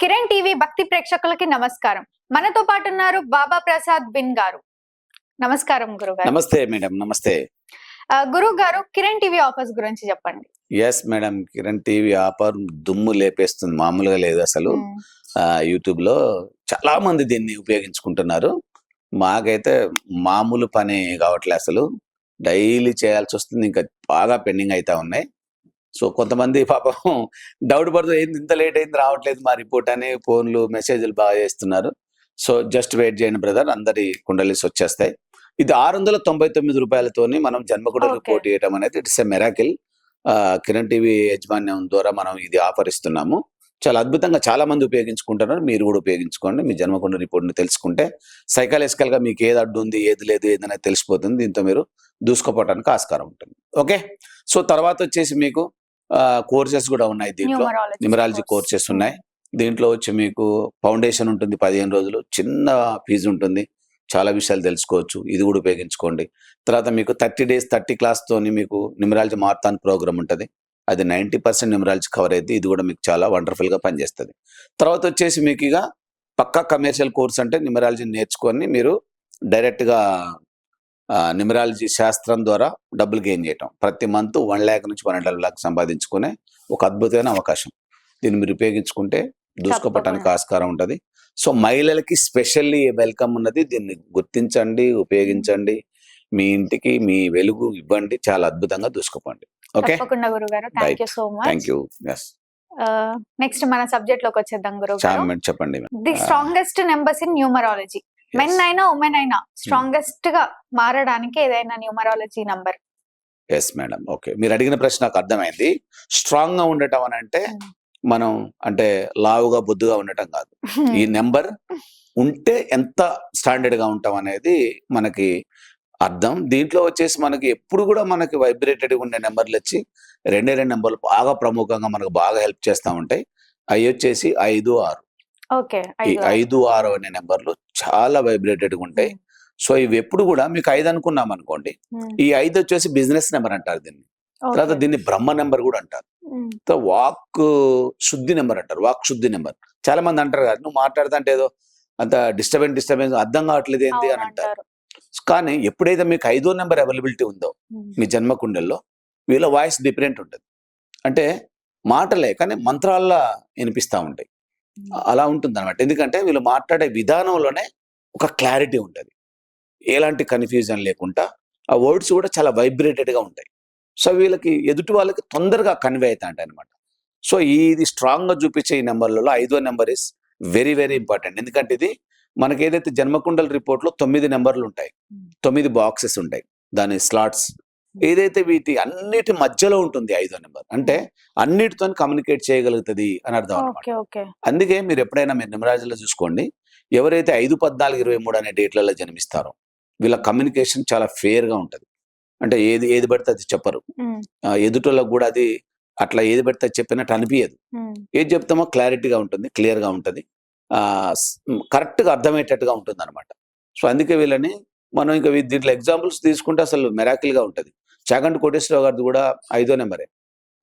Kiran TV భక్తి ప్రేక్షకులకి నమస్కారం. మనతో పాటు ఉన్నారు బాబా ప్రసాద్ బిన్ గారు. నమస్కారం గురుగారు. నమస్తే మేడం నమస్తే. గురువు గారు కిరణ్ టీవీ ఆఫర్స్ గురించి చెప్పండి. Yes madam Kiran TV offer దుమ్ము లేపేస్తుంది మామూలుగా లేదు అసలు. యూట్యూబ్లో చాలా మంది దీన్ని ఉపయోగించుకుంటున్నారు. మాకైతే మామూలు పని కావట్లే అసలు. డైలీ చేయాల్సి వస్తుంది ఇంకా బాగా పెండింగ్ అవుతా ఉన్నాయి. సో కొంతమంది పాపం డౌట్ పడుతుంది ఏంది ఇంత లేట్ అయింది? రావట్లేదు మా రిపోర్ట్ అని ఫోన్లు మెసేజ్లు బాగా చేస్తున్నారు. సో జస్ట్ వెయిట్ చేయండి బ్రదర్ అందరి కుండలీస్ వచ్చేస్తాయి. ఇది ఆరు వందల తొంభై తొమ్మిది రూపాయలతోని మనం జన్మకుండ Okay. రిపోర్ట్ చేయడం అనేది it's a miracle Kiran TV యాజమాన్యం ద్వారా మనం ఇది ఆఫర్ ఇస్తున్నాము చాలా అద్భుతంగా చాలా మంది ఉపయోగించుకుంటున్నారు. మీరు కూడా ఉపయోగించుకోండి. మీ జన్మకుండ రిపోర్ట్ని తెలుసుకుంటే సైకాలజికల్గా మీకు ఏది అడ్డు ఉంది ఏది లేదు ఏదైనా తెలిసిపోతుంది. దీంతో మీరు దూసుకుపోవడానికి ఆస్కారం ఉంటుంది. ఓకే సో తర్వాత వచ్చేసి మీకు కోర్సెస్ కూడా ఉన్నాయి దీంట్లో. న్యూమరాలజీ. కోర్సెస్ ఉన్నాయి. దీంట్లో వచ్చి మీకు ఫౌండేషన్ ఉంటుంది పదిహేను రోజులు. చిన్న ఫీజు ఉంటుంది. చాలా విషయాలు తెలుసుకోవచ్చు. ఇది కూడా ఉపయోగించుకోండి. తర్వాత మీకు థర్టీ డేస్ థర్టీ క్లాస్ తోని మీకు న్యూమరాలజీ మార్థాన్ ప్రోగ్రామ్ ఉంటుంది. అది నైంటీ పర్సెంట్ న్యూమరాలజీ కవర్ అయితే ఇది కూడా మీకు చాలా వండర్ఫుల్గా పనిచేస్తుంది. తర్వాత వచ్చేసి మీకు ఇక పక్కా కమర్షియల్ కోర్స్ అంటే న్యూమరాలజీ నేర్చుకొని మీరు డైరెక్ట్గా న్యూమరాలజీ శాస్త్రం ద్వారా డబ్బులు గెయిన్ చేయటం. ప్రతి మంత్ వన్ ల్యాక్ నుంచి వన్ అండ్ ల్యాక్ సంపాదించుకునే ఒక అద్భుతమైన అవకాశం. దీన్ని మీరు ఉపయోగించుకుంటే దూసుకోపటానికి తప్పకుండా. ఆస్కారం ఉంటుంది. సో మహిళలకి స్పెషల్లీ వెల్కమ్ ఉన్నది దీన్ని గుర్తించండి ఉపయోగించండి. మీ ఇంటికి మీ వెలుగు ఇవ్వండి. చాలా అద్భుతంగా దూసుకోపండి. Okay? Thank. You yes next మన సబ్జెక్ట్లోకి వచ్చేద్దాం గారు చెప్పండి. The strongest numbers in numerology men అయినా ఉమెన్ అయినా స్ట్రాంగెస్ట్గా మారడానికి ఏదైనా numerology number. Yes madam okay మీరు అడిగిన ప్రశ్న నాకు అర్థమైంది. స్ట్రాంగ్గా ఉండటం అని అంటే Hmm. మనం అంటే లావుగా బొద్దుగా ఉండటం కాదు. ఈ నెంబర్ ఉంటే ఎంత స్టాండర్డ్గా ఉంటాం అనేది మనకి అర్థం. దీంట్లో వచ్చేసి మనకి ఎప్పుడు కూడా మనకి వైబ్రేటెడ్ ఉండే నెంబర్లు వచ్చి రెండే రెండు నెంబర్లు బాగా ప్రముఖంగా మనకు బాగా హెల్ప్ చేస్తూ ఉంటాయి. అవి వచ్చేసి ఐదు ఆరు. ఐదు ఆరు అనే నెంబర్లు చాలా వైబ్రేటెడ్గా ఉంటాయి. సో ఇవి ఎప్పుడు కూడా మీకు ఐదు అనుకున్నాం అనుకోండి. ఈ ఐదు వచ్చేసి బిజినెస్ నెంబర్ అంటారు దీన్ని. తర్వాత దీన్ని బ్రహ్మ నెంబర్ కూడా అంటారు. తర్వాత వాక్ శుద్ధి నెంబర్ అంటారు. వాక్ శుద్ధి నెంబర్ చాలా మంది అంటారు కదా నువ్వు మాట్లాడుతుంటే ఏదో అంత డిస్టర్బెన్స్ డిస్టర్బెన్స్ అర్థం కావట్లేదు ఏంటి అని అంటారు. కానీ ఎప్పుడైతే మీకు ఐదో నెంబర్ అవైలబిలిటీ ఉందో మీ జన్మ కుండల్లో వీళ్ళ వాయిస్ డిఫరెంట్ ఉంటుంది. అంటే మాటలే కానీ మంత్రాల్లా వినిపిస్తూ ఉంటాయి. అలా ఉంటుంది అనమాట ఎందుకంటే వీళ్ళు మాట్లాడే విధానంలోనే ఒక క్లారిటీ ఉంటుంది. ఎలాంటి కన్ఫ్యూజన్ లేకుండా ఆ వర్డ్స్ కూడా చాలా వైబ్రేటెడ్గా ఉంటాయి. సో వీళ్ళకి ఎదుటి వాళ్ళకి తొందరగా కన్వే అవుతాయి అనమాట సో ఇది స్ట్రాంగ్గా చూపించే ఈ నెంబర్లలో ఐదో number is very very important. ఎందుకంటే ఇది మనకి ఏదైతే జన్మకుండల రిపోర్ట్లో తొమ్మిది నెంబర్లు ఉంటాయి. తొమ్మిది బాక్సెస్ ఉంటాయి. దాని స్లాట్స్ ఏదైతే వీటి అన్నిటి మధ్యలో ఉంటుంది ఐదో నెంబర్ అంటే అన్నిటితో కమ్యూనికేట్ చేయగలుగుతుంది అని అర్థం అనమాట అందుకే మీరు ఎప్పుడైనా మీరు నిమరాజులో చూసుకోండి ఎవరైతే ఐదు పద్నాలుగు ఇరవై మూడు అనే డేట్లలో జన్మిస్తారో వీళ్ళ కమ్యూనికేషన్ చాలా ఫేర్గా ఉంటది. అంటే ఏది ఏది పడితే అది చెప్పరు. ఆ, ఎదుటోళ్ళకు కూడా అది అట్లా ఏది పడితే చెప్పినట్టు అనిపించదు ఏది చెప్తామో క్లారిటీగా ఉంటుంది క్లియర్గా ఉంటుంది. ఆ కరెక్ట్గా అర్థమయ్యేటట్టుగా ఉంటుంది అనమాట సో అందుకే వీళ్ళని మనం ఇంకా దీంట్లో ఎగ్జాంపుల్స్ తీసుకుంటే అసలు మెరాకిల్గా ఉంటుంది. చాగంటి కోటేశ్వరరావు గారిది కూడా ఐదో నెంబరే.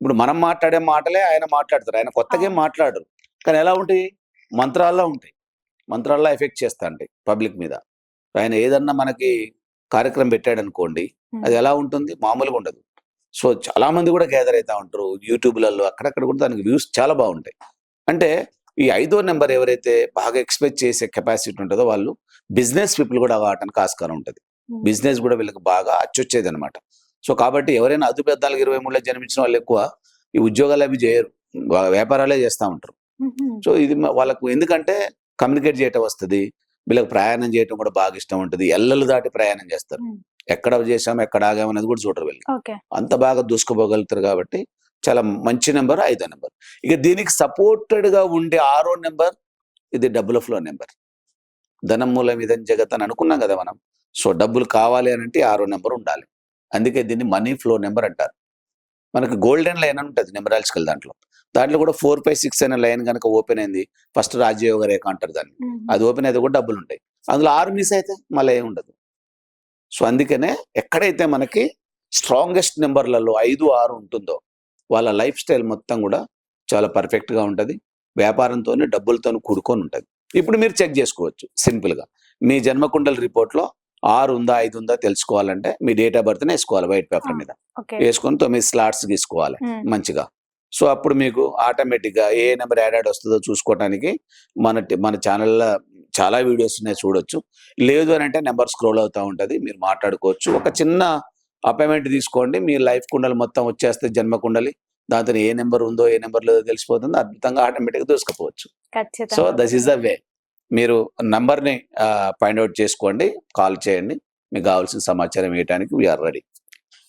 ఇప్పుడు మనం మాట్లాడే మాటలే ఆయన మాట్లాడతారు. ఆయన కొత్తగా. మాట్లాడరు. కానీ ఎలా ఉంటాయి? మంత్రాల్లో ఉంటాయి. మంత్రాల్లో ఎఫెక్ట్ చేస్తా ఉంటాయి పబ్లిక్ మీద. ఆయన ఏదన్నా మనకి కార్యక్రమం పెట్టాడు అనుకోండి అది ఎలా ఉంటుంది? మామూలుగా ఉండదు. సో చాలా మంది కూడా గ్యాదర్ అవుతా ఉంటారు. యూట్యూబ్లలో అక్కడక్కడ కూడా దానికి వ్యూస్ చాలా బాగుంటాయి. అంటే ఈ ఐదో నెంబర్ ఎవరైతే బాగా ఎక్స్పెక్ట్ చేసే కెపాసిటీ ఉంటుందో వాళ్ళు బిజినెస్ పీపుల్ కూడా కావడానికి ఆస్కారం ఉంటుంది. బిజినెస్ కూడా వీళ్ళకి బాగా అచ్చొచ్చేది అనమాట సో కాబట్టి ఎవరైనా అదు పెద్దాలకు ఇరవై మూడులో జన్మించిన వాళ్ళు ఎక్కువ ఈ ఉద్యోగాలు అవి చేయరు. వ్యాపారాలే చేస్తూ ఉంటారు. సో ఇది వాళ్ళకు ఎందుకంటే కమ్యూనికేట్ చేయటం వస్తుంది. వీళ్ళకి ప్రయాణం చేయటం కూడా బాగా ఇష్టం ఉంటుంది. ఎల్లలు దాటి ప్రయాణం చేస్తారు. ఎక్కడ చేసాం ఎక్కడ ఆగామనేది కూడా చూడరు వీళ్ళు. అంత బాగా దూసుకుపోగలుగుతారు కాబట్టి చాలా మంచి నెంబర్ ఐదో నెంబర్. ఇక దీనికి సపోర్టెడ్గా ఉండే ఆరో నెంబర్ ఇది డబ్బుల ఫ్లో నెంబర్. ధనం మూలం ఇదని జగత్ అని అనుకున్నాం కదా మనం. సో డబ్బులు కావాలి అని అంటే ఆరో నెంబర్ ఉండాలి. అందుకే దీన్ని మనీ ఫ్లో నెంబర్ అంటారు. మనకి గోల్డెన్ లైన్ అని ఉంటుంది నెంబరాలజికల్ దాంట్లో. దాంట్లో కూడా ఫోర్ ఫైవ్ సిక్స్ అనే లైన్ కనుక ఓపెన్ అయింది ఫస్ట్ రాజయోగ రేఖ అంటారు దాన్ని. అది ఓపెన్ అయితే కూడా డబ్బులు ఉంటాయి. అందులో ఆరు మిస్ అయితే మళ్ళీ ఏం ఉండదు. సో అందుకనే ఎక్కడైతే మనకి స్ట్రాంగెస్ట్ నెంబర్లలో ఐదు ఆరు ఉంటుందో వాళ్ళ లైఫ్ స్టైల్ మొత్తం కూడా చాలా పర్ఫెక్ట్గా ఉంటది. వ్యాపారంతో డబ్బులతో కూడుకొని ఉంటుంది. ఇప్పుడు మీరు చెక్ చేసుకోవచ్చు సింపుల్గా మీ జన్మకుండల రిపోర్ట్లో ఆరు ఉందా ఐదు ఉందా తెలుసుకోవాలంటే మీ డేట్ ఆఫ్ బర్త్ వేసుకోవాలి వైట్ పేపర్. మీద. వేసుకొని తొమ్మిది స్లాట్స్ తీసుకోవాలి మంచిగా. సో అప్పుడు మీకు ఆటోమేటిక్గా ఏ నెంబర్ యాడ్ యాడ్ వస్తుందో చూసుకోవడానికి మన మన ఛానల్లో చాలా వీడియోస్ ఉన్నాయి చూడొచ్చు. లేదు అని అంటే నెంబర్ స్క్రోల్ అవుతా ఉంటది మీరు మాట్లాడుకోవచ్చు. ఒక చిన్న అపాయింట్మెంట్ తీసుకోండి మీ లైఫ్ కుండలి మొత్తం వచ్చేస్తే జన్మ కుండలి. దాంతో ఏ నెంబర్ ఉందో ఏ నెంబర్ లేదో తెలిసిపోతుంది అద్భుతంగా ఆటోమేటిక్గా దూసుకుపోవచ్చు. So this is the way మీరు నంబర్ని ఫైండ్ అవుట్ చేసుకోండి కాల్ చేయండి. మీకు కావాల్సిన సమాచారం ఇవ్వడానికి we are ready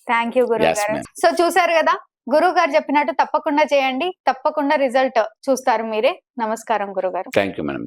thank you గారు. సో చూసారు కదా గురువు గారు చెప్పినట్టు తప్పకుండా చేయండి తప్పకుండా రిజల్ట్ చూస్తారు మీరే. నమస్కారం గురుగారు థ్యాంక్ యూ మేడం